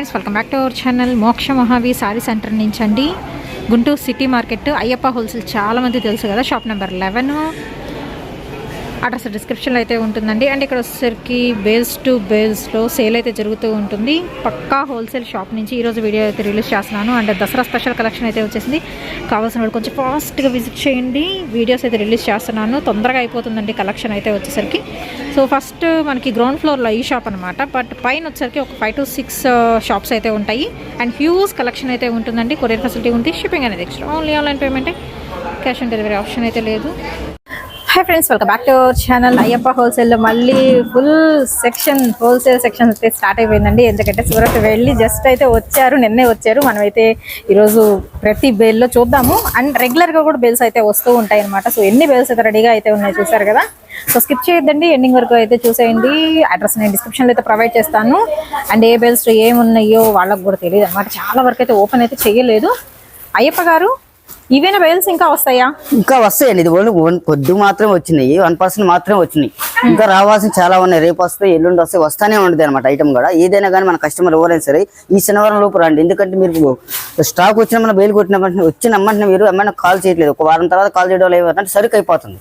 Friends welcome back to our channel. Moksha Mahavi sari center నుంచి అండి Guntur city market Ayyappa wholesale చాలామంది తెలుసు కదా షాప్ నెంబర్ లెవెన్. అడ్రస్ డిస్క్రిప్షన్లో అయితే ఉంటుందండి. అండ్ ఇక్కడ వచ్చేసరికి బేల్స్ టు బేల్స్లో సేల్ అయితే జరుగుతూ ఉంటుంది. పక్కా హోల్సేల్ షాప్ నుంచి ఈరోజు వీడియో అయితే రిలీజ్ చేస్తున్నాను. అండ్ దసరా స్పెషల్ కలెక్షన్ అయితే వచ్చేసింది. కావాల్సిన వాళ్ళు కొంచెం ఫాస్ట్గా విజిట్ చేయండి. వీడియోస్ అయితే రిలీజ్ చేస్తున్నాను. తొందరగా అయిపోతుందండి కలెక్షన్ అయితే వచ్చేసరికి. సో ఫస్ట్ మనకి గ్రౌండ్ ఫ్లోర్లో ఈ షాప్ అనమాట బట్ పైన వచ్చేసరికి ఒక ఫైవ్ టు సిక్స్ షాప్స్ అయితే ఉంటాయి. అండ్ హ్యూజ్ కలెక్షన్ అయితే ఉంటుందండి. కొరియర్ ఫెసిలిటీ ఉంది. షిప్పింగ్ అనేది ఎక్స్ట్రా ఓన్లీ ఆన్లైన్ పేమెంటే క్యాష్ ఆన్ డెలివరీ ఆప్షన్ అయితే లేదు. Hi friends welcome back to our channel Ayyappa హోల్సేల్లో మళ్ళీ ఫుల్ సెక్షన్ హోల్సేల్ సెక్షన్ అయితే స్టార్ట్ అయిపోయిందండి. ఎందుకంటే సూరత్ వెళ్ళి జస్ట్ అయితే వచ్చారు నిన్నే వచ్చారు. మనమైతే ఈరోజు ప్రతి బేల్లో చూద్దాము. అండ్ రెగ్యులర్గా కూడా బేల్స్ అయితే వస్తూ ఉంటాయి అనమాట సో ఎన్ని బేల్స్ అయితే రెడీగా అయితే ఉన్నాయి చూసారు కదా? సో స్కిప్ చేయొద్దండి. ఎండింగ్ వరకు అయితే చూసేయండి. అడ్రస్ నేను డిస్క్రిప్షన్లో అయితే ప్రొవైడ్ చేస్తాను. అండ్ ఏ బేల్స్ ఏమున్నాయో వాళ్ళకి కూడా తెలియదు అనమాట చాలా వరకు అయితే ఓపెన్ అయితే చేయలేదు. అయ్యప్ప గారు ఇవేనా బేల్స్ ఇంకా వస్తాయా? ఇంకా వస్తాయండి. ఇది ఓన్లీ వన్ కొద్ది మాత్రమే వచ్చినాయి. వన్ పర్సెంట్ మాత్రమే వచ్చినాయి. ఇంకా రావాల్సిన చాలా ఉన్నాయి. రేపు వస్తాయి ఎల్లుండి వస్తాయి వస్తానే ఉండదు అనమాట ఐటమ్ కూడా. ఏదైనా కానీ మన కస్టమర్ ఎవరైనా సరే ఈ శనివారం లోపు రండి. ఎందుకంటే మీరు స్టాక్ వచ్చిన మన బయలు కొట్టిన వచ్చిన అమ్మంటే మీరు ఏమైనా కాల్ చేయట్లేదు. ఒక వారం తర్వాత కాల్ చేయడం వల్ల ఏమంటే సరుకు అయిపోతుంది.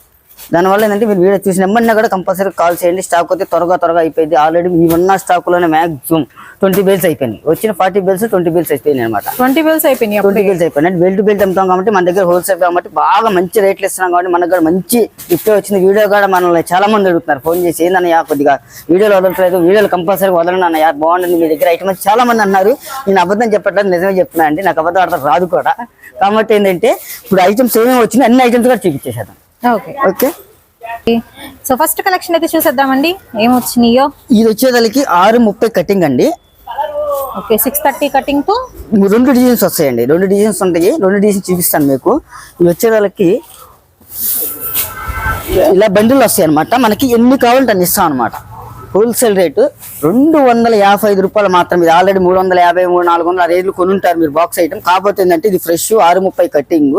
దానివల్ల ఏంటంటే మీరు వీడియో చూసిన వెంటనే కూడా కంపల్సరీ కాల్ చేయండి. స్టాక్ వస్తే త్వరగా త్వరగా అయిపోయింది. ఆల్రెడీ ఈ ఉన్న స్టాక్లోనే మ్యాక్సిమం ట్వంటీ బిల్స్ అయిపోయినాయి. వచ్చిన ఫార్టీ బిల్స్ ట్వంటీ బిల్స్ అయిపోయినాయి అనమాట ట్వంటీ బేల్స్ అయిపోయినాయి ట్వంటీ బిల్స్ అయిపోయినాయి. బెల్ట్ టు బెల్ట్ అమ్ముతాం కాబట్టి మన దగ్గర హోల్సేల్ కాబట్టి బాగా మంచి రేట్లు ఇస్తున్నాం కాబట్టి మన దగ్గర మంచి గిఫ్ట్ వచ్చింది. వీడియో కూడా మనల్ని చాలా మంది అడుగుతున్నారు. ఫోన్ చేసి ఏందన్నయ్య కొద్దిగా వీడియోలు వదలట్లేదు. వీడియోలు కంపల్సరీ వదలండి అన్నయ్య. బాగుంటుంది మీ దగ్గర. ఐటమ్ చాలా మంది అన్నారు. నేను అబద్ధం చెప్పట్లేదు నిజమే చెప్తున్నా అండి. నాకు అబద్ధం ఆడతారు రాదు కూడా. కాబట్టి ఏంటంటే ఇప్పుడు ఐటమ్స్ ఏమేమి వచ్చినాయి అన్ని ఐటమ్స్ కూడా చూపించేసాను okay. Okay. So first collection అయితే చూసేద్దామండి. ఏమొచ్చినాయో ఇది వచ్చేదానికి ఆరు ముప్పై కటింగ్ అండి. ఓకే సిక్స్ థర్టీ కటింగ్తో? రెండు డిజైన్స్ వస్తాయండి. రెండు డిజైన్స్ ఉంటాయి. రెండు డిజైన్స్ చూపిస్తాను మీకు. ఇవి వచ్చేదానికి ఇలా బండిలు వస్తాయి అనమాట మనకి ఎన్ని కావాలంటే అన్ని ఇస్తాం అనమాట హోల్సేల్ రేటు రెండు వందల యాభై ఐదు రూపాయలు మాత్రం ఇది ఆల్రెడీ మూడు వందల యాభై మూడు నాలుగు వందల రేట్లు కొనుంటారు మీరు బాక్స్ ఐటమ్. కాకపోతే ఏంటంటే ఇది ఫ్రెష్ ఆరు ముప్పై కట్టింగ్.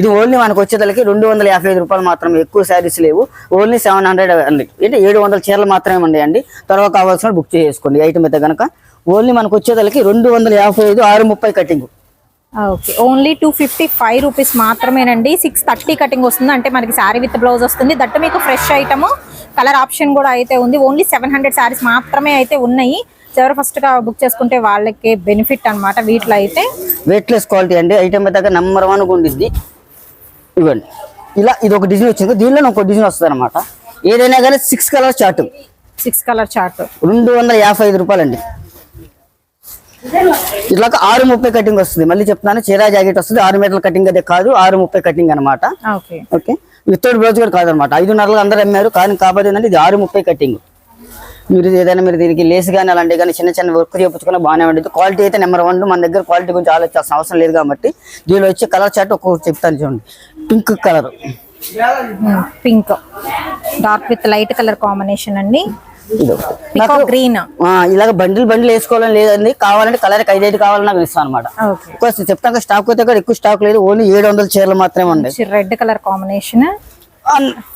ఇది ఓన్లీ మనకు వచ్చేదానికి రెండు వందల యాభై ఐదు రూపాయలు మాత్రం ఎక్కువ శారీస్ లేవు. ఓన్లీ సెవెన్ హండ్రెడ్ అండి. అంటే ఏడు వందల చీరలు మాత్రమే ఉన్నాయండి. తర్వాత కావాల్సిన బుక్ చేసుకోండి ఐటమ్ అయితే కనుక ఓన్లీ మనకు వచ్చేదలకి రెండు వందల యాభై ఐదు ఆరు ముప్పై cutting okay. Only two fifty five rupees మాత్రమేనండి. సిక్స్ థర్టీ కటింగ్ వస్తుంది. అంటే మనకి శారీ విత్ బ్లౌజ్ వస్తుంది. దట్ మీకు ఫ్రెష్ ఐటమ్ కలర్ ఆప్షన్ కూడా అయితే ఉంది. ఓన్లీ సెవెన్ హండ్రెడ్ శారీస్ మాత్రమే అయితే ఉన్నాయి. ఎవరు ఫస్ట్గా బుక్ చేసుకుంటే వాళ్ళకి బెనిఫిట్ అన్నమాట వీటిలో అయితే. వెయిట్లెస్ క్వాలిటీ అండి. ఐటమ్ అయితే నెంబర్ వన్ ఉండిద్ది. ఇవ్వండి. ఇలా ఇది ఒక డిజైన్ వచ్చింది. దీనిలో ఒక డిజైన్ వస్తుంది అనమాట ఏదైనా కానీ six colour chart six colour chart రెండు వందల యాభై ఐదు రూపాయలండి. ఇట్లా ఆరు ముప్పై కటింగ్ వస్తుంది. మళ్ళీ చెప్తున్నాను చీరా జాకెట్ వస్తుంది. ఆరు మీటర్ల కటింగ్ అయితే కాదు ఆరు ముప్పై కటింగ్ అనమాట ఓకే. వితౌట్ బ్లౌజ్ కూడా కాదనమాట ఐదున్నరలు అందరూ అమ్మారు కానీ కాబట్టి ఏంటంటే ఇది ఆరు ముప్పై కటింగ్. మీరు ఏదైనా మీరు దీనికి లేస్ కానీ అలాంటివి కానీ చిన్న చిన్న వర్క్ చేయించుకున్న బాగానే ఉంటుంది. క్వాలిటీ అయితే నెంబర్ వన్. మన దగ్గర క్వాలిటీ గురించి ఆలోచించాల్సిన అవసరం లేదు కాబట్టి దీనిలో వచ్చే కలర్ చార్ట్ ఒక్కొక్కటి చెప్తాను చూడండి. Pink colour. Pink. Dark with light colour combination అండి. గ్రీన్ ఇలాగ బండిల్ బండిల్ వేసుకోవాలని లేదండి. కావాలంటే కలర్ ఐదైదు కావాలని నాకు ఇస్తాను అనమాట చెప్తాక స్టాక్ అయితే కూడా ఎక్కువ స్టాక్ లేదు. ఓన్లీ ఏడు వందల చీరలు మాత్రమే ఉన్నాయి. రెడ్ కలర్ కాంబినేషన్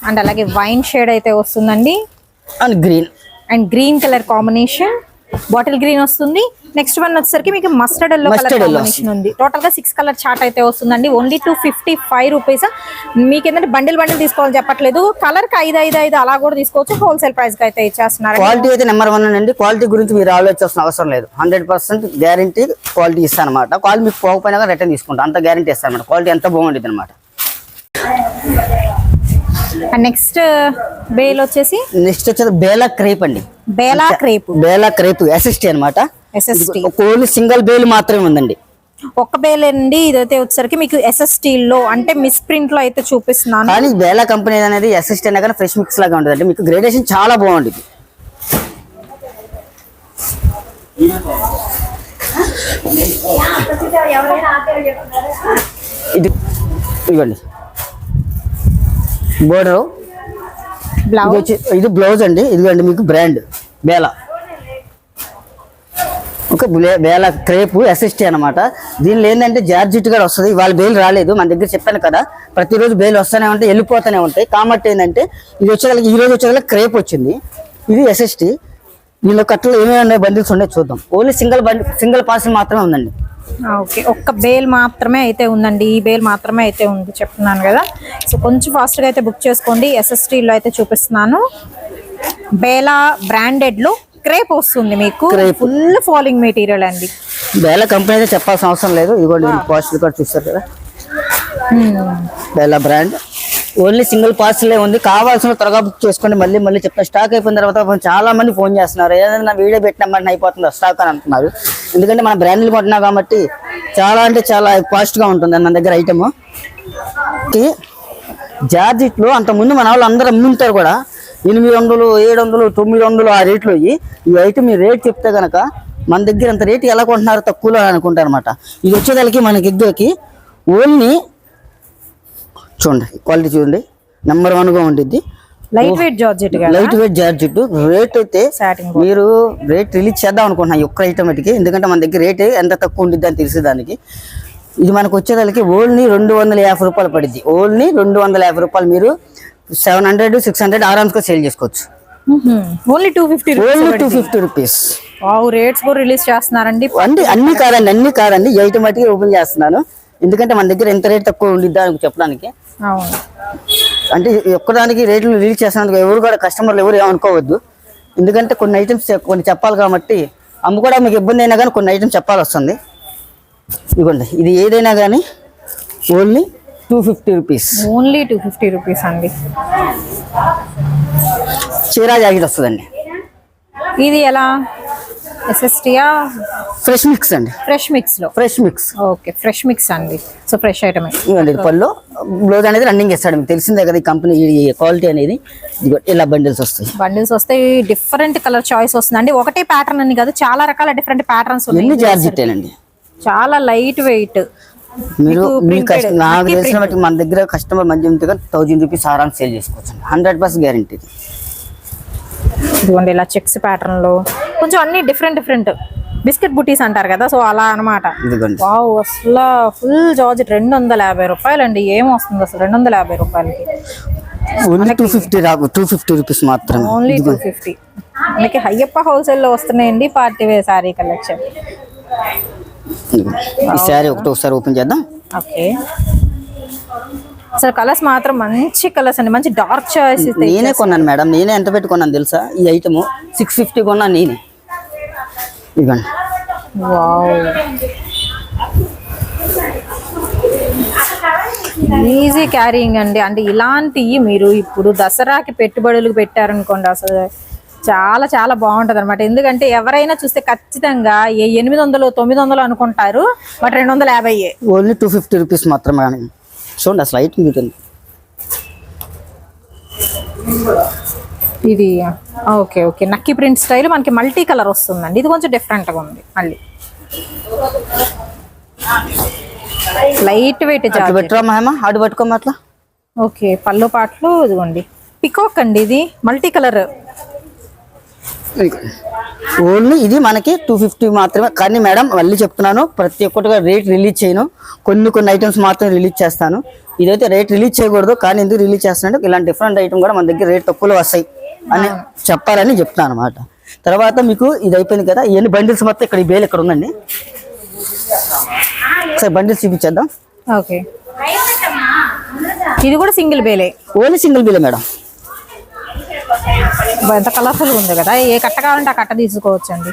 అండ్ అలాగే వైన్ షేడ్ అయితే వస్తుందండి. And green and green colour combination bottle green వస్తుంది. నెక్స్ట్ వన్ వచ్చేసరికి మీకు మస్టర్డ్ ఎల్లో కలర్ కాంబినేషన్ ఉంది. టోటల్గా సిక్స్ కలర్ చార్ట్ అయితే వస్తుందండి. Only two fifty five rupees మీకు ఏంటంటే బండిల్ బండిల్ తీసుకోవాలని చెప్పట్లేదు. కలర్కి ఐదు ఐదు ఐదు అలా కూడా తీసుకోవచ్చు. హోల్సేల్ ప్రైస్కి అయితే ఇచ్చేస్తున్నారు క్వాలిటీ అయితే నెంబర్ వన్ అండి. క్వాలిటీ గురించి మీరు ఆలోచించాల్సిన అవసరం లేదు. హండ్రెడ్ పర్సెంట్ గ్యారంటీ క్వాలిటీ ఇస్తాను అనమాట క్వాలిటీ మీకు పోకపోయినా రిటర్న్ తీసుకుంటాం. అంత గ్యారంటీ ఇస్తాను అనమాట క్వాలిటీ ఎంత బాగుంటుంది అనమాట నెక్స్ట్ బేల్ వచ్చేసి? నెక్స్ట్ వచ్చేది బేలా క్రేప్ అండి. Bela crepe. Bela crepe SST అనమాట ఎస్ఎస్టీ ఓన్లీ సింగిల్ బేల్ మాత్రమే ఉందండి. ఒక్క బేల్ అండి ఇదైతే వచ్చేసరికి మీకు ఎస్ఎస్టీ లో అంటే మిస్ ప్రింట్లో అయితే చూపిస్తున్నాను. కానీ బేలా కంపెనీ అనేది ఎస్ఎస్టీ అయినా కానీ ఫ్రెష్ మిక్స్ లాగా ఉంటుంది మీకు గ్రేడేషన్ చాలా బాగుంటుంది. ఇది ఇవ్వండి. బోర్డర్ ఇది బ్లౌజ్ ఇది బ్లౌజ్ అండి. ఇదిగోండి మీకు brand Bela okay Bela crepe SST అనమాట దీనిలో ఏంటంటే జార్జిట్ కూడా వస్తుంది. ఇవాళ బేల్ రాలేదు. మన దగ్గర చెప్పాను కదా. ప్రతిరోజు బేల్ వస్తూనే ఉంటాయి వెళ్ళిపోతూనే ఉంటాయి. కాబట్టి ఏంటంటే ఇది వచ్చేదానికి ఈ రోజు వచ్చేదానికి క్రేప్ వచ్చింది. ఇది ఎస్ఎస్టీ దీనిలో కట్టలు ఏమేమి ఉన్నాయి బండిల్స్ ఉన్నాయి చూద్దాం. ఓన్లీ సింగిల్ బండి సింగిల్ పార్సల్ మాత్రమే ఉందండి. ఓకే. ఒక్క బేల్ మాత్రమే అయితే ఉందండి. ఈ బేల్ మాత్రమే అయితే ఉంది చెప్తున్నాను కదా. సో కొంచెం ఫాస్ట్గా అయితే బుక్ చేసుకోండి. ఎస్ఎస్టీలో అయితే చూపిస్తున్నాను. బేలా బ్రాండెడ్లో క్రేప్ వస్తుంది మీకు. ఫుల్ ఫాలింగ్ మెటీరియల్ అండి. బేలా కంపెనీ అయితే చెప్పాల్సిన అవసరం లేదు. ఇదిగోండి పార్సల్ కూడా చూస్తారు కదా. బేలా బ్రాండ్ ఓన్లీ సింగిల్ పార్సలే ఉంది. కావాల్సిన త్వరగా బుక్ చేసుకోండి. మళ్ళీ మళ్ళీ చెప్తాను స్టాక్ అయిపోయిన తర్వాత చాలా మంది ఫోన్ చేస్తున్నారు. ఏదైనా వీడియో పెట్టినామని అయిపోతుంది. స్టాక్ అని అంటున్నారు. ఎందుకంటే మన బ్రాండ్లు కొంటున్నాం కాబట్టి చాలా అంటే చాలా ఫాస్ట్గా ఉంటుంది మన దగ్గర ఐటమ్ జార్జిట్లో అంతకుముందు మన వాళ్ళు అందరూ అమ్ముంటారు కూడా. ఎనిమిది వందలు ఏడు వందలు తొమ్మిది వందలు ఆ రేట్లు ఇవి. ఈ ఐటమ్ ఈ రేట్ చెప్తే కనుక మన దగ్గర అంత రేటు ఎలా కొంటున్నారు తక్కువలో అనుకుంటారు అనమాట ఇది వచ్చేదానికి మనకి ఎగ్గుకి ఓన్లీ చూడండి క్వాలిటీ చూడండి. నెంబర్ వన్గా ఉంటుంది light weight georgette light weight georgette rate అయితే మీరు రేట్ రిలీజ్ చేద్దాం అనుకుంటున్నా ఒక్క ఐటమ్ ఎందుకంటే మన దగ్గర రేట్ ఎంత తక్కువ ఉంటుంది అని తెలిసేదానికి ఇది మనకు వచ్చేదానికి ఓన్లీ రెండు వందల యాభై రూపాయలు పడుద్ది. ఓన్లీ రెండు వందల యాభై రూపాయలు మీరు సెవెన్ హండ్రెడ్ సిక్స్ హండ్రెడ్ ఆరామ్స్గా సేల్ చేసుకోవచ్చు. Only two fifty only two fifty rupees rates కూడా రిలీజ్ చేస్తున్నారండి. అన్ని అన్ని కాదండి అన్ని కాదండి. మటుకి ఓపెన్ చేస్తున్నాను. ఎందుకంటే మన దగ్గర ఎంత రేట్ తక్కువ ఉండిద్దా అని చెప్పడానికి. అంటే ఒక్కదానికి రేట్లు రిలీజ్ చేసినందుకు ఎవరు కూడా కస్టమర్లు ఎవరు ఏమనుకోవద్దు ఎందుకంటే కొన్ని ఐటమ్స్ కొన్ని చెప్పాలి కాబట్టి అమ్ముకోవడం మీకు ఇబ్బంది అయినా కానీ కొన్ని ఐటమ్స్ చెప్పాలి వస్తుంది. ఇదిగోండి ఇది ఏదైనా కానీ only two fifty rupees. Only two fifty rupees అండి. చీరా జాకెట్ వస్తుందండి. ఇది ఎలా? ఎస్ఎస్టీయా ఫ్రెష్ మిక్స్ అండి. Fresh మిక్స్లో. Fresh mix okay fresh mix అండి. సో ఫ్రెష్ ఐటమ్ ఇవ్వండి ఇది పళ్ళు. బ్లౌజ్ అనేది రన్నింగ్ ఇస్తాడు మీకు తెలిసిందే కదా ఈ కంపెనీ ఈ క్వాలిటీ అనేది. ఇలా బండిల్స్ వస్తాయి. బండిల్స్ వస్తే డిఫరెంట్ కలర్ చాయిస్ వస్తుందండి. ఒకటే ప్యాటర్న్ అని కాదు చాలా రకాల డిఫరెంట్ ప్యాటర్న్స్ ఉన్నాయి. ఎన్ని జార్జిట్టేనండి చాలా లైట్ వెయిట్ మీరు నాకు తెలిసిన మన దగ్గర కస్టమర్ మంచి థౌజండ్ రూపీస్ ఆరామ్ సేల్ చేసుకోవచ్చు హండ్రెడ్ పర్సెంట్ గ్యారంటీ ఇదిగోండి ఇలా చెక్స్ ప్యాటర్న్లో. కొంచెం అన్ని డిఫరెంట్ డిఫరెంట్ బిస్కెట్ బుటీస్ అంటారు కదా సో అలా అన్నమాట. ఇదిగోండి. వావ్ అసలు ఫుల్ జార్జెట్. రెండు వందల యాభై రూపాయలు అండి ఏం వస్తుంది అసలు రెండు వందల యాభై రూపాయలకి? Only two fifty two fifty rupees మాత్రమే. ఓన్లీ టూ ఫిఫ్టీ మనకి హయ్యప్ప హోల్సేల్లో వస్తున్నాయండి పార్టీ వేర్ సారీ కలెక్షన్. ఈ శారీ ఒకటి ఒకసారి ఓపెన్ చేద్దాం. ఓకే. అసలు కలర్స్ మాత్రం మంచి కలర్స్ అండి. మంచి డార్క్ చాయిస్ నేనే కొన్నాను మేడం. నేనే ఎంత పెట్టి కొన్నాను తెలుసా? ఈ ఐటమ్ సిక్స్ ఫిఫ్టీ కొన్నాను నేనే. వావ్. ఈజీ క్యారింగ్ అండి. అంటే ఇలాంటివి మీరు ఇప్పుడు దసరాకి పెట్టుబడులకు పెట్టారనుకోండి అసలు చాలా చాలా బాగుంటది అనమాట ఎందుకంటే ఎవరైనా చూస్తే ఖచ్చితంగా ఏ ఎనిమిది వందలు తొమ్మిది వందలు అనుకుంటారు బట్ రెండు వందల యాభై ఓన్లీ టూ ఫిఫ్టీ రూపీస్ మాత్రమే చూడండి అసలు ఐటమ్ చూడండి ఇది ఓకే ఓకే. నక్కీ ప్రింట్ స్టైల్ మనకి మల్టీ కలర్ వస్తుందండి. ఇది కొంచెం డిఫరెంట్గా ఉంది మళ్ళీ. లైట్ వెయిట్ మహేమ? ఆడు పట్టుకోమా అట్లా. ఓకే పళ్ళు పాటలు ఇదిగోండి. పికాక్ అండి ఇది. మల్టీ కలర్ ఓన్లీ ఇది మనకి టూ ఫిఫ్టీ మాత్రమే. కానీ మేడం మళ్ళీ చెప్తున్నాను ప్రతి ఒక్కటిగా రేట్ రిలీజ్ చేయను. కొన్ని కొన్ని ఐటమ్స్ మాత్రం రిలీజ్ చేస్తాను. ఇదైతే రేట్ రిలీజ్ చేయకూడదు కానీ ఎందుకు రిలీజ్ చేస్తానంటే ఇలాంటి డిఫరెంట్ ఐటమ్ కూడా మన దగ్గర రేట్ తక్కువలో వస్తాయి అని చెప్పాలని చెప్తాను అనమాట తర్వాత మీకు ఇది అయిపోయింది కదా ఇవన్నీ బండిల్స్ మొత్తం ఇక్కడ ఈ బేల్ ఇక్కడ ఉందండి? ఒకసారి బండిల్స్ చూపించేద్దాం. ఓకే. ఇది కూడా సింగిల్ బేలే ఓన్లీ సింగిల్ బిల్ మేడం. ఎంత కలర్ఫుల్ ఉంది కదా. ఏ కట్ట కావాలంటే ఆ కట్ట తీసుకోవచ్చు అండి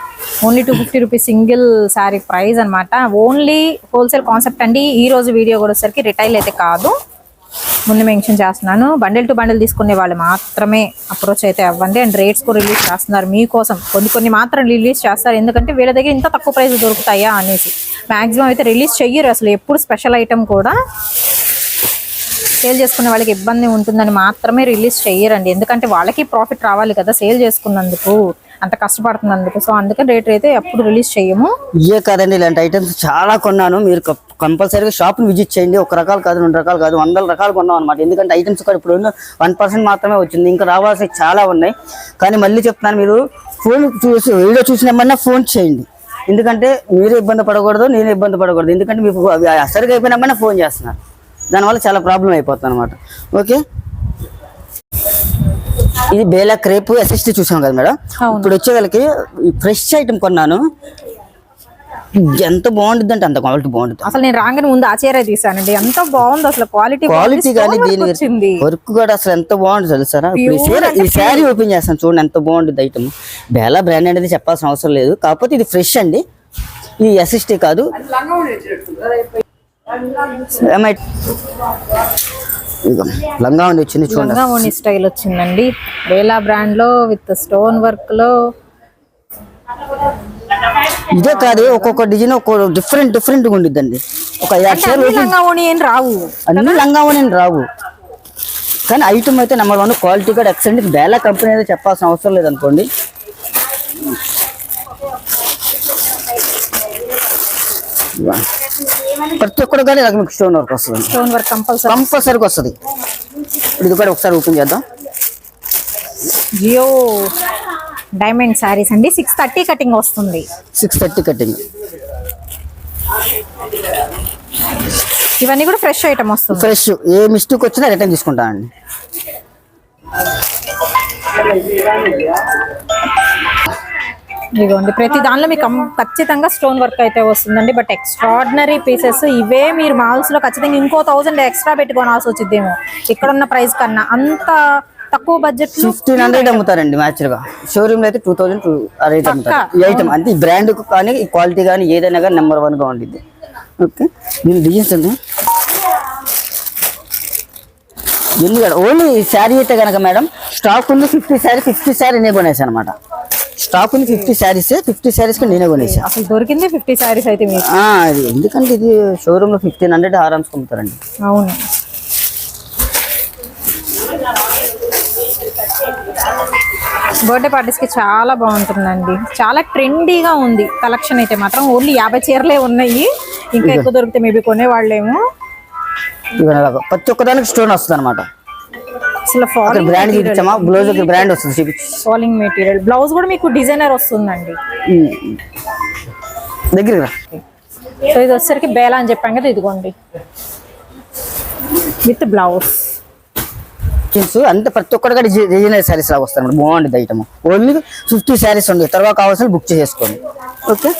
only two fifty rupees single sari price అన్నమాట. ఓన్లీ హోల్సేల్ కాన్సెప్ట్ అండి. ఈ రోజు వీడియో కూడా వచ్చేసరికి రిటైల్ అయితే కాదు. ముందు మెన్షన్ చేస్తున్నాను. బండిల్ టు బండిల్ తీసుకునే వాళ్ళు మాత్రమే అప్రోచ్ అయితే అవ్వండి. అండ్ రేట్స్ కూడా రిలీజ్ చేస్తున్నారు మీకోసం. కొన్ని కొన్ని మాత్రం రిలీజ్ చేస్తారు. ఎందుకంటే వీళ్ళ దగ్గర ఇంత తక్కువ ప్రైస్ దొరుకుతాయా అనేసి. మ్యాక్సిమం అయితే రిలీజ్ చెయ్యరు. అసలు ఎప్పుడు స్పెషల్ ఐటమ్ కూడా సేల్ చేసుకునే వాళ్ళకి ఇబ్బంది ఉంటుందని మాత్రమే రిలీజ్ చేయరండి ఎందుకంటే వాళ్ళకి ప్రాఫిట్ రావాలి కదా సేల్ చేసుకున్నందుకు అంత కష్టపడుతున్నందుకు. సో అందుకని రేట్ అయితే ఎప్పుడు రిలీజ్ చేయము ఇవే కాదండి ఇలాంటి ఐటమ్స్ చాలా కొన్నాను. మీరు కంపల్సరీగా షాప్ని విజిట్ చేయండి. ఒక రకాలు కాదు రెండు రకాలు కాదు వందల రకాలు కొన్నాం అనమాట ఎందుకంటే ఐటమ్స్ కూడా ఇప్పుడు వన్ పర్సెంట్ మాత్రమే వచ్చింది. ఇంకా రావాల్సి చాలా ఉన్నాయి. కానీ మళ్ళీ చెప్తున్నాను మీరు ఫోన్ చూసి వీడియో చూసినామన్నా ఫోన్ చేయండి. ఎందుకంటే మీరు ఇబ్బంది పడకూడదు నేను ఇబ్బంది పడకూడదు. ఎందుకంటే మీకు అవి సరిగా ఫోన్ చేస్తున్నారు. దానివల్ల చాలా ప్రాబ్లం అయిపోతుంది అనమాట ఓకే? ఇది బేలా క్రేప్ ఎస్ఎస్టీ చూసాం కదా మేడం. ఇప్పుడు వచ్చేదానికి ఫ్రెష్ ఐటమ్ కొన్నాను. ఎంత బాగుంటుంది అంటే అంత క్వాలిటీ బాగుంటుంది అసలు నేను రాగానే ముందు ఆ చీర తీసానండి. ఎంత బాగుంది అసలు క్వాలిటీ క్వాలిటీ కానీ దీని వర్క్ కూడా అసలు ఎంత బాగుంటుంది తెలుసారా ఈ శారీ ఓపెన్ చేస్తాను చూడండి ఎంత బాగుంటుంది ఐటమ్ బేలా బ్రాండ్ అనేది చెప్పాల్సిన అవసరం లేదు. కాకపోతే ఇది ఫ్రెష్ అండి. ఇది ఎస్ఎస్టీ కాదు ఏమై- ఇదిగో, లంగా ఉంది వచ్చింది చూడండి. లంగా ఓణి స్టైల్ వచ్చిందండి. వేలా బ్రాండ్లో విత్ స్టోన్ వర్క్లో. ఇదే కాదు ఒక్కొక్క డిజైన్ ఒక్కొక్క డిఫరెంట్ డిఫరెంట్గా ఉండిద్దండి. ఒక యాభై అంటే చీరలు అన్ని లంగా ఓణి ఏం రావు అన్ని లంగా అని రావు. కానీ ఐటమ్ అయితే నెంబర్ వన్ క్వాలిటీ కూడా ఎక్సలెంట్ బేలా కంపెనీ అయితే చెప్పాల్సిన అవసరం లేదు ప్రతి ఒక్కరు కానీ ఇలాగ మీకు స్టోన్ వర్క్ వస్తుంది. స్టోన్ వర్క్ కంపల్సరీ కంపల్సరీగా వస్తుంది. ఇప్పుడు ఇది కూడా ఒకసారి ఓపెన్ చేద్దాం. జియో డైమండ్ శారీస్ అండి. సిక్స్ థర్టీ కటింగ్ వస్తుంది. సిక్స్ థర్టీ కటింగ్ ఇవన్నీ కూడా ఫ్రెష్ ఐటమ్ వస్తుంది. ఫ్రెష్ ఏ మిస్టేక్ వచ్చినా రిటర్న్ తీసుకుంటానండి ఇదిగోండి ప్రతి దానిలో మీకు ఖచ్చితంగా స్టోన్ వర్క్ అయితే వస్తుందండి బట్ ఎక్స్ట్రాడినరీ పీసెస్ ఇవే మీరు మాల్స్లో ఖచ్చితంగా ఇంకో థౌసండ్ ఎక్స్ట్రా పెట్టుకోవాల్సి వచ్చిద్దేమో. ఇక్కడ ఉన్న ప్రైస్ కన్నా అంత తక్కువ బడ్జెట్ ఫిఫ్టీన్ హండ్రెడ్ అమ్ముతారండి గా. షోరూమ్లో అయితే టూ థౌసండ్ ఆ రేట్ అమ్ముతారు. అంటే ఈ బ్రాండ్ కానీ ఈ క్వాలిటీ కానీ ఏదైనా కానీ నెంబర్ వన్గా ఉండిద్ది. ఓకే దీని డిజైన్స్ ఎన్ని ఓన్లీ శారీ అయితే కనుక మేడం స్టాక్ ఉంది ఫిఫ్టీ శారీ ఫిఫ్టీ శారీ నేనే కొనేసాను అనమాట స్టాక్ ఉంది ఫిఫ్టీ శారీస్ ఫిఫ్టీ శారీస్కి నేనే కొనేసాను అసలు దొరికింది ఫిఫ్టీ శారీస్ అయితే మీకు? ఆ, ఇది ఎందుకంటే ఇది షోరూమ్లో ఫిఫ్టీన్ హండ్రెడ్ ఆరామ్స్ అమ్ముతారండి అవును. బర్త్డే పార్టీస్కి చాలా బాగుంటుందండి. చాలా ట్రెండీగా ఉంది కలెక్షన్ అయితే మాత్రం. ఓన్లీ యాభై చీరలే ఉన్నాయి. ఇంకా ఎక్కువ దొరికితే మేబీ కొనేవాళ్ళేమో. ప్రతి ఒక్కదానికి స్టోన్ వస్తుంది అనమాట అసలు ఫాలింగ్ బ్రాండ్ చూపించామా? బ్లౌజ్ ఒక బ్రాండ్ వస్తుంది చూపించి ఫాలింగ్ మెటీరియల్ బ్లౌజ్ కూడా మీకు డిజైనర్ వస్తుందండి. దగ్గరికి రా. సో ఇది వచ్చేసరికి బేలా అని చెప్పాం కదా ఇదిగోండి. విత్ బ్లౌజ్ జీన్స్ అంతే ప్రతి ఒక్కటి కూడా డిజైనర్ శారీస్ లాగా వస్తాయి బాగుంటుంది ఐటమ్ ఓన్లీ ఫిఫ్టీ శారీస్ ఉంది తర్వాత కావాల్సిన బుక్ చేసుకోండి. ఓకే